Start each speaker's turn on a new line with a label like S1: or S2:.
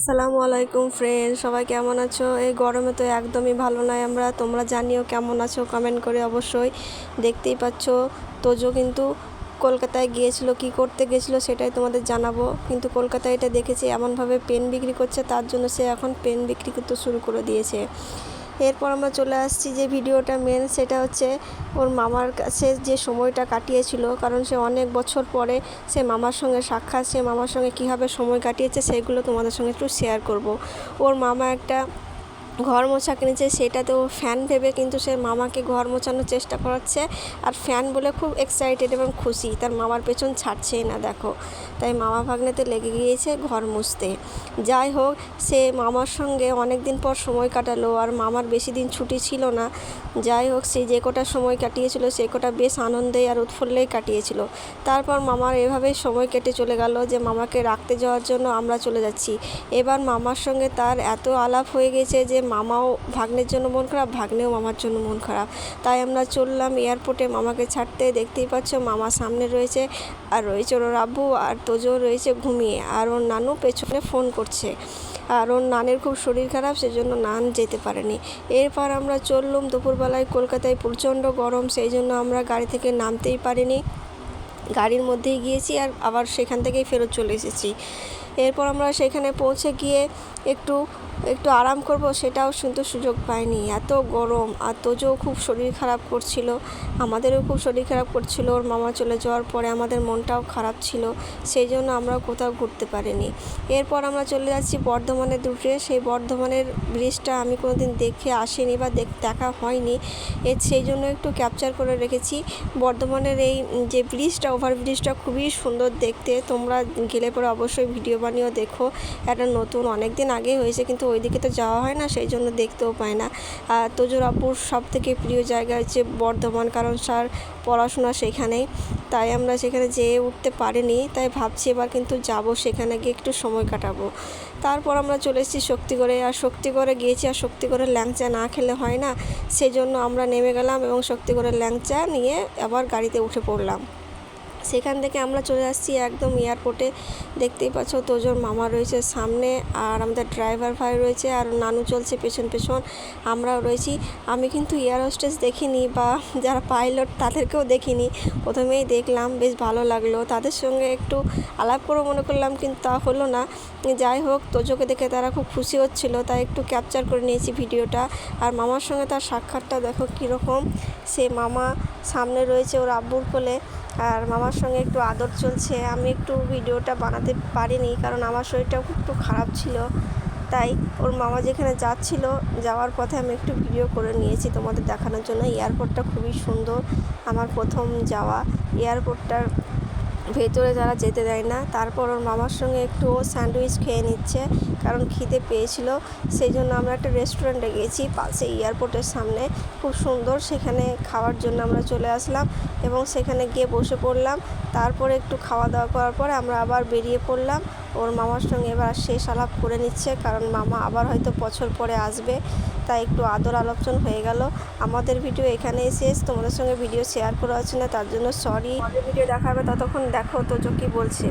S1: আসসালামু আলাইকুম ফ্রেন্ড সবাই কেমন আছো? এই গরমে তো একদমই ভালো নয় আমরা, তোমরা জানিও কেমন আছো? কমেন্ট করে অবশ্যই দেখতেই পাচ্ছ। তোজো কিন্তু কলকাতায় গিয়েছিল, কি করতে গেছিল সেটাই তোমাদের জানাব। কিন্তু কলকাতায় এটা দেখেছি, এমনভাবে পেন বিক্রি করছে, তার জন্য সে এখন পেন বিক্রি করতে শুরু করে দিয়েছে। এরপর আমরা চলে আসছি যে ভিডিওটা মেন সেটা হচ্ছে ওর মামার কাছে যে সময়টা কাটিয়েছিল, কারণ সে অনেক বছর পরে সে মামার সঙ্গে সাক্ষাৎ, সে মামার সঙ্গে কীভাবে সময় কাটিয়েছে, সেগুলো তোমাদের সঙ্গে একটু শেয়ার করব। ওর মামা একটা ঘর মোছা কিনেছে সেটাতে ও ফ্যান ভেবে কিন্তু সে মামাকে ঘর মোছানোর চেষ্টা করাচ্ছে। আর ফ্যান বলে খুব এক্সাইটেড এবং খুশি, তার মামার পেছন ছাড়ছেই না, দেখো। তাই মামা ভাগ্নেতে লেগে গিয়েছে ঘর মুছতে। যাই হোক, সে মামার সঙ্গে অনেক দিন পর সময় কাটালো, আর মামার বেশি দিন ছুটি ছিল না। যাই হোক, সে যে কটা সময় কাটিয়েছিল, সে কটা বেশ আনন্দে আর উৎফুল্লেই কাটিয়েছিল। তারপর মামার এভাবেই সময় কেটে চলে গেল যে মামাকে রাখতে যাওয়ার জন্য আমরা চলে যাচ্ছি। এবার মামার সঙ্গে তার এত আলাপ হয়ে গেছে যে মামাও ভাগ্নের জন্য মন খারাপ, ভাগ্নেও মামার জন্য মন খারাপ। তাই আমরা চললাম এয়ারপোর্টে মামাকে ছাড়তে। দেখতেই পাচ্ছ মামা সামনে রয়েছে, আর রয়েছে ওর আব্বু, আর তোজো রয়েছে ঘুমিয়ে। আর ওর নানু পেছনে ফোন করছে। আর ওর নানের খুব শরীর খারাপ, সেজন্য নান যেতে পারেনি। এরপর আমরা চললাম দুপুরবেলায় কলকাতায় প্রচণ্ড গরম সেই জন্য আমরা গাড়ি থেকে নামতেই পারিনি। গাড়ির মধ্যেই গিয়েছি, আর আবার সেখান থেকেই ফেরত চলে এসেছি। এরপর আমরা সেখানে পৌঁছে গিয়ে একটু একটু আরাম করব, সেটাও শুনতে সুযোগ পাইনি। এত গরম, আর তোজও খুব শরীর খারাপ করছিল। আমাদেরও খুব শরীর খারাপ করছিল, ওর মামা চলে যাওয়ার পরে আমাদের মনটাও খারাপ ছিল সেই জন্য আমরা কোথাও ঘুরতে পারিনি। এরপর আমরা চলে যাচ্ছি বর্ধমানের দূরে সেই বর্ধমানের ব্রিজটা আমি কোনো দিন দেখে আসিনি বা দেখা হয়নি। এর সেই জন্য একটু ক্যাপচার করে রেখেছি। বর্ধমানের এই যে ব্রিজটা ওভার ব্রিজটা খুবই সুন্দর দেখতে। তোমরা গেলে পরে অবশ্যই ভিডিও বানিয়েও দেখো। একটা নতুন অনেক দিন আগে হয়েছে, কিন্তু ওইদিকে তো যাওয়া হয় না, সেই জন্য দেখতেও পায় না। তোজোর আপুর সব থেকে প্রিয় জায়গা হচ্ছে বর্ধমান, কারণ স্যার পড়াশোনা সেখানেই। তাই আমরা সেখানে যেয়ে উঠতে পারিনি, তাই ভাবছি এবার কিন্তু যাব সেখানে গিয়ে একটু সময় কাটাবো। তারপর আমরা চলে এসেছি শক্তিগড়ে, আর শক্তিগড়ে গিয়েছি, আর শক্তিগড়ের ল্যাংচা না খেলে হয় না। সেজন্য আমরা নেমে গেলাম এবং শক্তিগড়ের ল্যাংচা নিয়ে আবার গাড়িতে উঠে পড়লাম। সেখান থেকে আমরা চলে আসছি একদম এয়ারপোর্টে। দেখতেই পাচ্ছ তোজোর মামা রয়েছে সামনে আর আমাদের ড্রাইভার ভাই রয়েছে আর নানু চলছে পেছন পেছন, আমরাও রয়েছি। আমি কিন্তু এয়ার হোস্টেস দেখিনি বা যারা পাইলট তাদেরকেও দেখিনি। প্রথমেই দেখলাম, বেশ ভালো লাগল। তাদের সঙ্গে একটু আলাপ করে মনে করলাম, কিন্তু তা হলো না। যাই হোক, তোজোকে দেখে তারা খুব খুশি হচ্ছিল, তাই একটু ক্যাপচার করে নিয়েছি ভিডিওটা। আর মামার সঙ্গে তার সাক্ষাৎটা দেখো কীরকম। সে মামা সামনে রয়েছে ওর আব্বুর কোলে। আর মামার সঙ্গে একটু আদর চলছে। আমি একটু ভিডিওটা বানাতে পারিনি কারণ আমার শরীরটাও একটু খারাপ ছিল। তাই ওর মামা যেখানে যাচ্ছিল, যাওয়ার পথে আমি একটু ভিডিও করে নিয়েছি তোমাদের দেখানোর জন্য। এয়ারপোর্টটা খুবই সুন্দর। আমার প্রথম যাওয়া। এয়ারপোর্টটার ভেতরে যারা যেতে দেয় না, তারপর ওর মামার সঙ্গে একটু ও স্যান্ডউইচ খেয়ে নিচ্ছে, কারণ খিদে পেয়েছিল। সেই জন্য আমরা একটা রেস্টুরেন্টে গেছি, পাশে এয়ারপোর্টের সামনে। খুব সুন্দর, সেখানে খাওয়ার জন্য আমরা চলে আসলাম এবং সেখানে গিয়ে বসে পড়লাম। তারপরে একটু খাওয়া দাওয়া করার পরে আমরা আবার বেরিয়ে পড়লাম। ওর মামার সঙ্গে এবার শেষ আলাপ করে নিচ্ছে, কারণ মামা আবার হয়তো বছর পরে আসবে, তাই একটু আদর আলোচন হয়ে গেল। আমাদের ভিডিও এখানেই শেষ, তোমাদের সঙ্গে ভিডিও শেয়ার করা হচ্ছে না, তার জন্য সরি ভিডিও দেখাবে ততক্ষণ দেখো তো কি বলছে।